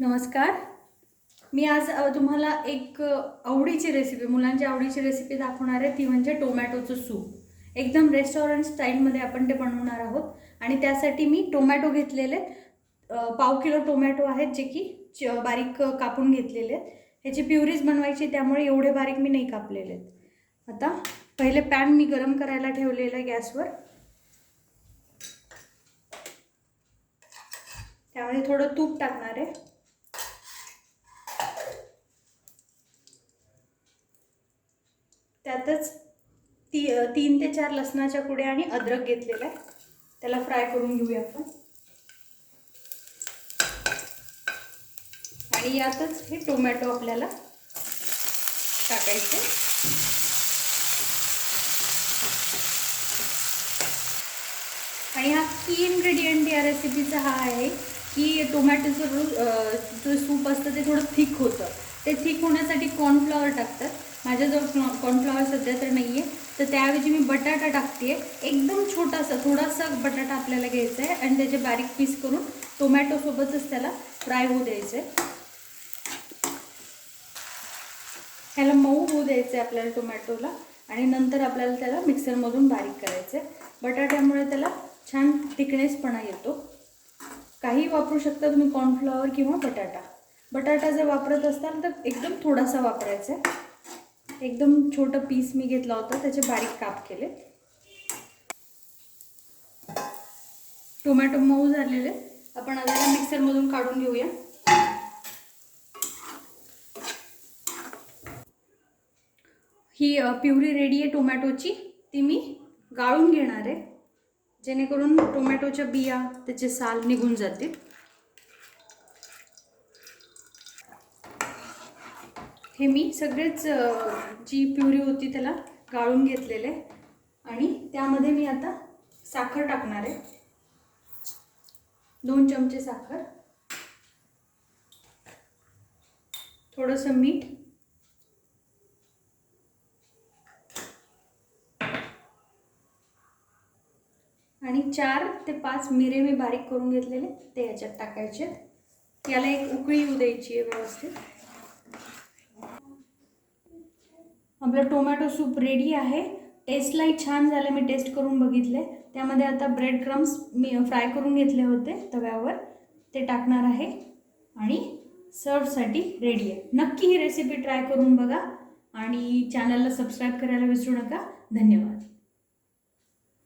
नमस्कार. मी आज तुम्हाला एक आवडीची रेसिपी मुलांची आवडीची रेसिपी दाखवणार आहे. ती म्हणजे टोमॅटोचं सूप. एकदम रेस्टॉरंट स्टाईलमध्ये आपण ते बनवणार आहोत. आणि त्यासाठी मी टोमॅटो घेतलेले आहेत. पाव किलो टोमॅटो आहेत जे की च बारीक कापून घेतलेले आहेत. ह्याची प्युरीज बनवायची त्यामुळे एवढे बारीक मी नाही कापलेले आहेत. आता पहिले पॅन मी गरम करायला ठेवलेलं आहे गॅसवर. त्यामध्ये थोडं तूप टाकणार आहे. त्यातच ती तीन ते चार लसणाच्या कुड्या आणि अद्रक घेतलेला आहे. त्याला फ्राय करून घेऊया आपण. आणि यातच हे टोमॅटो आपल्याला टाकायचे. आणि हा की इन्ग्रेडियंट या रेसिपीचा हा आहे की टोमॅटोचं जो सूप असतं ते थोडं थिक होतं. ते थिक होण्यासाठी कॉर्नफ्लॉवर टाकतात. माझ्याजवळ कॉर्नफ्लॉवर सध्या तर नाही आहे तर त्याऐवजी मी बटाटा टाकते एकदम छोटासा थोडासा बटाटा आपल्याला घ्यायचा आहे आणि त्याचे बारीक पीस करून टोमॅटोसोबतच त्याला फ्राय होऊ द्यायचं आहे ह्याला मऊ होऊ द्यायचं आहे आपल्याला टोमॅटोला आणि नंतर आपल्याला त्याला मिक्सरमधून बारीक करायचं आहे बटाट्यामुळे त्याला छान थिकनेसपणा येतो. काही वापरू शकता तुम्ही कॉर्नफ्लॉवर किंवा बटाटा. बटाटा जर वापरत असाल तर एकदम थोडासा वापरायचा आहे. एकदम छोटं पीस मी घेतला होता त्याचे बारीक काप केले. टोमॅटो मऊ झालेले. आपण आता मिक्सरमधून काढून घेऊया. ही प्युरी रेडी आहे टोमॅटोची. ती मी गाळून घेणार आहे. जेणेकरून टोमॅटोच्या बिया त्याचे साल निघून जातील. हे मी सगळेच जी प्युरी होती त्याला गाळून घेतलेले. आणि त्यामध्ये मी आता साखर टाकणार आहे. दोन चमचे साखर. थोडंसं मीठ. आणि चार ते पाच मिरे मी बारीक करून घेतलेले ते याच्यात टाकायचे आहेत. याला एक उकळी येऊ द्यायची आहे व्यवस्थित. आपलं टोमॅटो सूप रेडी आहे. टेस्टलाही छान झालं. मी टेस्ट करून बघितले. त्यामध्ये आता ब्रेड क्रम्स मी फ्राय करून घेतले होते तव्यावर. ते टाकणार आहे. आणि सर्वसाठी रेडी आहे. नक्की ही रेसिपी ट्राय करून बघा. आणि चॅनलला सबस्क्राईब करायला विसरू नका. धन्यवाद.